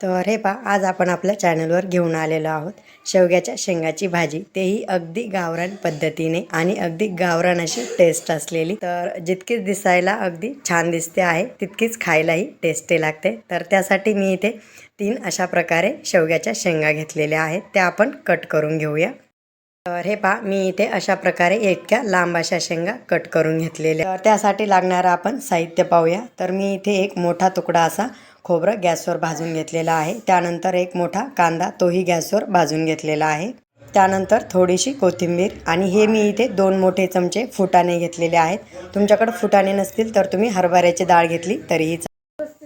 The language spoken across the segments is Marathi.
तर हे पा आज आपण आपल्या चॅनलवर घेऊन आलेलो आहोत. शेवग्याच्या शेंगाची भाजी तेही अगदी गावरान पद्धतीने आणि अगदी गावरान अशी टेस्ट असलेली. तर जितकीच दिसायला अगदी छान दिसते आहे तितकीच खायलाही टेस्टी लागते. तर त्यासाठी मी इथे तीन अशा प्रकारे शेवग्याच्या शेंगा घेतलेल्या आहेत. त्या आपण कट करून घेऊया. तर हे पा मी इथे अशा प्रकारे इतक्या लांब अशा शेंगा कट करून घेतलेल्या. तर त्यासाठी लागणारं आपण साहित्य पाहूया. तर मी इथे एक मोठा तुकडा असा खोबरं गॅसवर भाजून घेतलेला आहे. त्यानंतर एक मोठा कांदा तोही गॅसवर भाजून घेतलेला आहे. त्यानंतर थोडीशी कोथिंबीर आणि हे मी इथे दोन मोठे चमचे फुटाणे घेतलेले आहेत. तुमच्याकडे फुटाणे नसतील तर तुम्ही हरभऱ्याची डाळ घेतली तरीही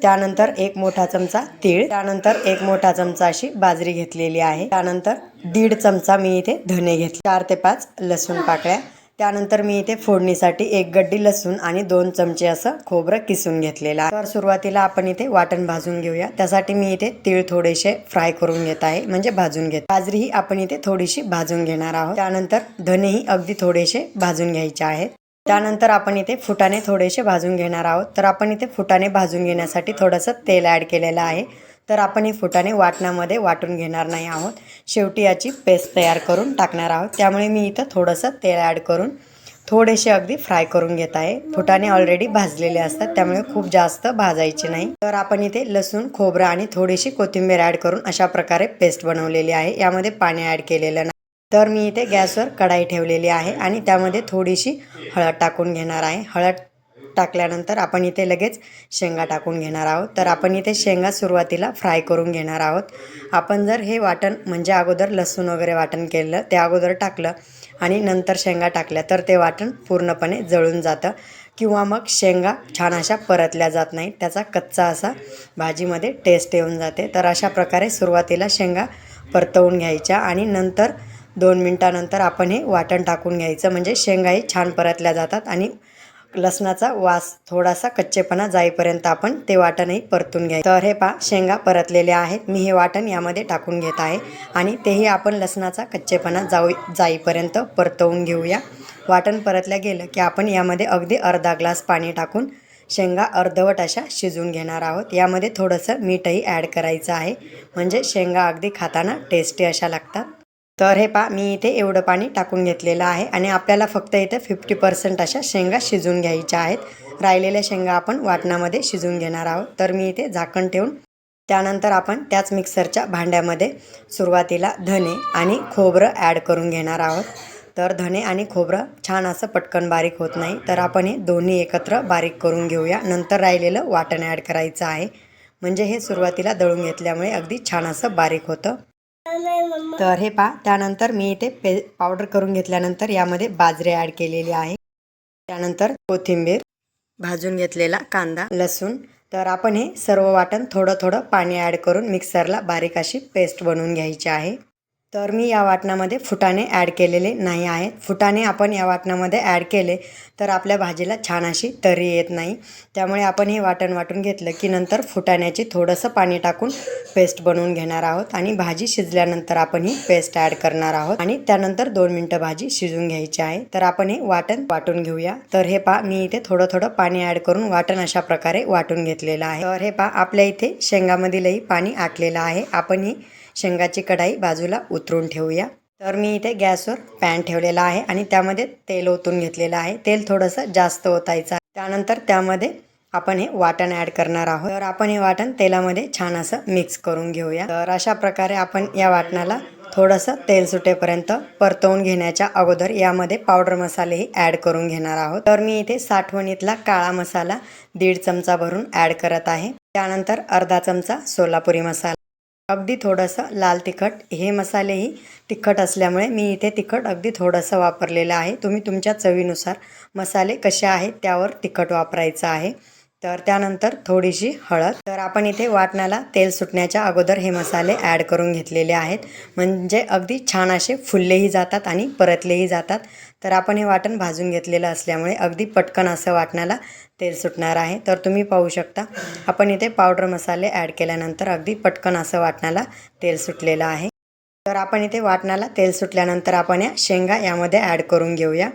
त्यानंतर एक मोठा चमचा तीळ त्यानंतर एक मोठा चमचा अशी बाजरी घेतलेली आहे. त्यानंतर दीड चमचा मी इथे धने घेतले. चार ते पाच लसूण पाकळ्या त्यानंतर मी इथे फोडणीसाठी एक गड्डी लसूण आणि दोन चमचे असं खोबरं किसून घेतलेलं आहे. तर सुरुवातीला आपण इथे वाटण भाजून घेऊया. त्यासाठी मी इथे तीळ थोडेसे फ्राय करून घेत आहे म्हणजे भाजून घेत बाजरी ही आपण इथे थोडीशी भाजून घेणार आहोत. त्यानंतर धनेही अगदी थोडेसे भाजून घ्यायचे आहेत. त्यानंतर आपण इथे फुटाने थोडेसे भाजून घेणार आहोत. तर आपण इथे फुटाने भाजून घेण्यासाठी थोडंसं तेल ॲड केलेलं आहे. तर आपण हे फुटाने वाटणामध्ये वाटून घेणार नाही आहोत. शेवटी याची पेस्ट तयार करून टाकणार आहोत. त्यामुळे मी इथं थोडंसं तेल ॲड करून थोडेसे अगदी फ्राय करून घेत आहे. फुटाणे ऑलरेडी भाजलेले असतात त्यामुळे खूप जास्त भाजायचे नाही. तर आपण इथे लसूण खोबरं आणि थोडीशी कोथिंबीर ॲड करून अशा प्रकारे पेस्ट बनवलेली आहे. यामध्ये पाणी ॲड केलेलं नाही. तर मी इथे गॅसवर कढाई ठेवलेली आहे आणि त्यामध्ये थोडीशी हळद टाकून घेणार आहे. हळद टाकल्यानंतर आपण इथे लगेच शेंगा टाकून घेणार आहोत. तर आपण इथे शेंगा सुरुवातीला फ्राय करून घेणार आहोत. आपण जर हे वाटण म्हणजे अगोदर लसूण वगैरे वाटण केलं ते अगोदर टाकलं आणि नंतर शेंगा टाकल्या तर ते वाटण पूर्णपणे जळून जातं. किंवा मग शेंगा छान अशा परतल्या जात नाहीत. त्याचा कच्चा असा भाजीमध्ये टेस्ट येऊन जाते. तर अशा प्रकारे सुरुवातीला शेंगा परतवून घ्यायच्या आणि नंतर दोन मिनटानंतर आपण हे वाटण टाकून घ्यायचं. म्हणजे शेंगाही छान परतल्या जातात आणि लसणाचा वास थोडासा कच्चेपणा जाईपर्यंत आपण ते वाटणही परतून घ्यायचं. तर हे पा शेंगा परतलेले आहेत. मी हे वाटण यामध्ये टाकून घेत आहे आणि तेही आपण लसणाचा कच्चेपणा जाऊ जाईपर्यंत परतवून घेऊया. वाटण परतल्या गेलं की आपण यामध्ये अगदी अर्धा ग्लास पाणी टाकून शेंगा अर्धवट अशा शिजून घेणार आहोत. यामध्ये थोडंसं मीठही ॲड करायचं आहे. म्हणजे शेंगा अगदी खाताना टेस्टी अशा लागतात. तर हे पा मी इथे एवढं पाणी टाकून घेतलेलं आहे आणि आपल्याला फक्त इथे फिफ्टी पर्सेंट अशा शेंगा शिजून घ्यायच्या आहेत. राहिलेल्या शेंगा आपण वाटणामध्ये शिजून घेणार आहोत. तर मी इथे झाकण ठेवून त्यानंतर आपण त्याच मिक्सरच्या भांड्यामध्ये सुरुवातीला धने आणि खोबरं ॲड करून घेणार आहोत. तर धने आणि खोबरं छान असं पटकन बारीक होत नाही. तर आपण हे दोन्ही एकत्र बारीक करून घेऊया. नंतर राहिलेलं वाटण ॲड करायचं आहे. म्हणजे हे सुरुवातीला दळून घेतल्यामुळे अगदी छान असं बारीक होतं. तर हे पा त्यानंतर मी इथे पे पावडर करून घेतल्यानंतर यामध्ये बाजरी ॲड केलेली आहे. त्यानंतर कोथिंबीर भाजून घेतलेला कांदा लसूण. तर आपण हे सर्व वाटण थोडं थोडं पाणी ॲड करून मिक्सरला बारीक अशी पेस्ट बनवून घ्यायची आहे. तर मी या वाटणामध्ये फुटाणे ॲड केलेले नाही आहेत फुटाणे आपण या वाटणामध्ये ॲड केले तर आपल्या भाजीला छान अशी तरी येत नाही. त्यामुळे आपण हे वाटण वाटून घेतलं की नंतर फुटाण्याची थोडंसं पाणी टाकून पेस्ट बनवून घेणार आहोत आणि भाजी शिजल्यानंतर आपण ही पेस्ट ॲड करणार आहोत आणि त्यानंतर दोन मिनटं भाजी शिजून घ्यायची आहे. तर आपण हे वाटण वाटून घेऊया. तर हे पा मी इथे थोडं थोडं पाणी ॲड करून वाटण अशा प्रकारे वाटून घेतलेलं आहे. तर हे पा आपल्या इथे शेंगामधीलही पाणी आटलेलं आहे. आपण ही शेंगाची कढाई बाजूला उतरून ठेवूया. तर मी इथे गॅसवर पॅन ठेवलेला आहे आणि त्यामध्ये तेल ओतून घेतलेलं आहे. तेल थोडंसं जास्त ओतायचं त्यानंतर त्यामध्ये आपण हे वाटण ॲड करणार आहोत. तर आपण हे वाटण तेलामध्ये छान असं मिक्स करून घेऊया. तर अशा प्रकारे आपण या वाटणाला थोडंसं तेल सुटेपर्यंत परतवून घेण्याच्या अगोदर यामध्ये पावडर मसालेही ॲड करून घेणार आहोत. तर मी इथे साठवणीतला काळा मसाला दीड चमचा भरून ॲड करत आहे. त्यानंतर अर्धा चमचा सोलापुरी मसाला. अगदी थोडंसं लाल तिखट हे मसालेही तिखट असल्यामुळे मी इथे तिखट अगदी थोडंसं वापरलेलं आहे. तुम्ही तुमच्या चवीनुसार मसाले कसे आहेत त्यावर तिखट वापरायचं आहे. तर त्यानंतर थोडीशी हळद. तर आपण इथे वाटणाला तेल सुटण्याच्या अगोदर हे मसाले ॲड करून घेतलेले आहेत. म्हणजे अगदी छान असे फुललेही जातात आणि परतलेही जातात. तर आपण हे वाटण भाजून घेतलेलं असल्यामुळे अगदी पटकन असं वाटणाला तेल सुटणार आहे. तर तुम्ही पाहू शकता आपण इथे पावडर मसाले ॲड केल्यानंतर अगदी पटकन असं वाटणाला तेल सुटलेलं आहे. तर आपण इथे वाटणाला तेल सुटल्यानंतर आपण या शेंगा यामध्ये ॲड करून घेऊया.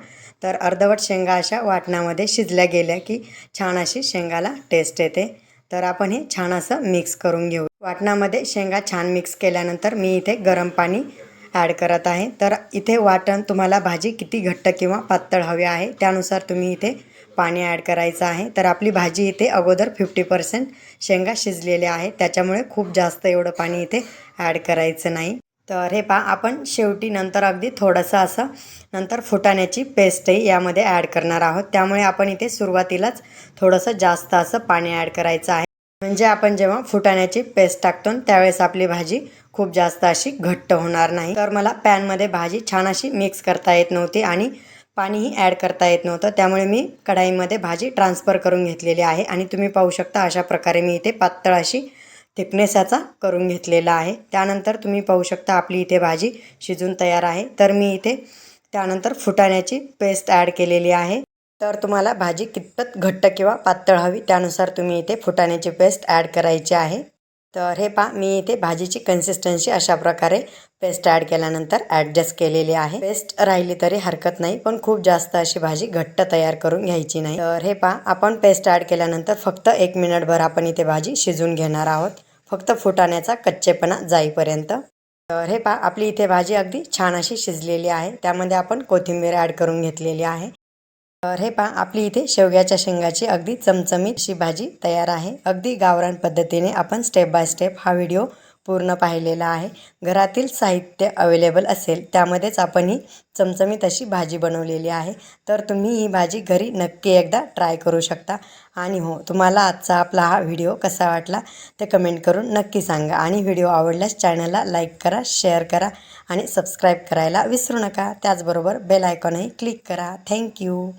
तर अर्धवट शेंगा अशा वाटणामध्ये शिजल्या गेल्या की छान अशी शेंगाला टेस्ट येते. तर आपण हे छान असं मिक्स करून घेऊ. वाटणामध्ये शेंगा छान मिक्स केल्यानंतर मी इथे गरम पाणी ॲड करत आहे. तर इथे वाटण तुम्हाला भाजी किती घट्ट किंवा पातळ हवी आहे त्यानुसार तुम्ही इथे पाणी ॲड करायचं आहे. तर आपली भाजी इथे अगोदर फिफ्टी पर्सेंट शेंगा शिजलेल्या आहे त्याच्यामुळे खूप जास्त एवढं पाणी इथे ॲड करायचं नाही. तर हे पहा आपण शेवटी नंतर अगदी थोडंसं असं नंतर फुटाण्याची पेस्टही यामध्ये ॲड करणार आहोत. त्यामुळे आपण इथे सुरुवातीलाच थोडंसं जास्त असं पाणी ॲड करायचं आहे. म्हणजे आपण जेव्हा फुटाण्याची पेस्ट टाकतो त्यावेळेस आपली भाजी खूप जास्त अशी घट्ट होणार नाही. तर मला पॅनमध्ये भाजी छान अशी मिक्स करता येत नव्हती आणि पाणीही ॲड करता येत नव्हतं. त्यामुळे मी कढाईमध्ये भाजी ट्रान्सफर करून घेतलेली आहे आणि तुम्ही पाहू शकता अशा प्रकारे मी इथे पातळ अशी थिकनेस याचा करून घेतलेला आहे. त्यानंतर तुम्ही पाहू शकता आपली इथे भाजी शिजून तयार आहे. तर मी इथे त्यानंतर फुटाण्याची पेस्ट ॲड केलेली आहे. तर तुम्हाला भाजी कितपत घट्ट किंवा पातळ हवी त्यानुसार तुम्ही इथे फुटाण्याची पेस्ट ॲड करायची आहे. तर हे पहा मी इथे भाजीची कन्सिस्टन्सी अशा प्रकारे पेस्ट ॲड केल्यानंतर ॲडजस्ट केलेली आहे. पेस्ट राहिली तरी हरकत नाही पण खूप जास्त अशी भाजी घट्ट तयार करून घ्यायची नाही. तर हे पहा आपण पेस्ट ॲड केल्यानंतर फक्त एक मिनिटभर आपण इथे भाजी शिजून घेणार आहोत. फक्त फुटाण्याचा कच्चेपणा जाईपर्यंत. तर हे पहा आपली इथे भाजी अगदी छान अशी शिजलेली आहे. त्यामध्ये आपण कोथिंबीर ॲड करून घेतलेली आहे. तर हे पहा आपली इथे शेवग्याच्या शेंगाची अगदी चमचमीत अशी भाजी तयार आहे. अगदी गावरान पद्धतीने आपण स्टेप बाय स्टेप हा व्हिडिओ पूर्ण पाहिलेला आहे. घरातील साहित्य अवेलेबल असेल त्यामध्येच आपण ही चमचमीत अशी भाजी बनवलेली आहे. तर तुम्ही ही भाजी घरी नक्की एकदा ट्राय करू शकता. आणि हो तुम्हाला आजचा आपला हा व्हिडिओ कसा वाटला ते कमेंट करून नक्की सांगा. आणि व्हिडिओ आवडल्यास चॅनलला लाईक करा शेअर करा आणि सबस्क्राईब करायला विसरू नका. त्याचबरोबर बेल आयकॉनही क्लिक करा. Thank you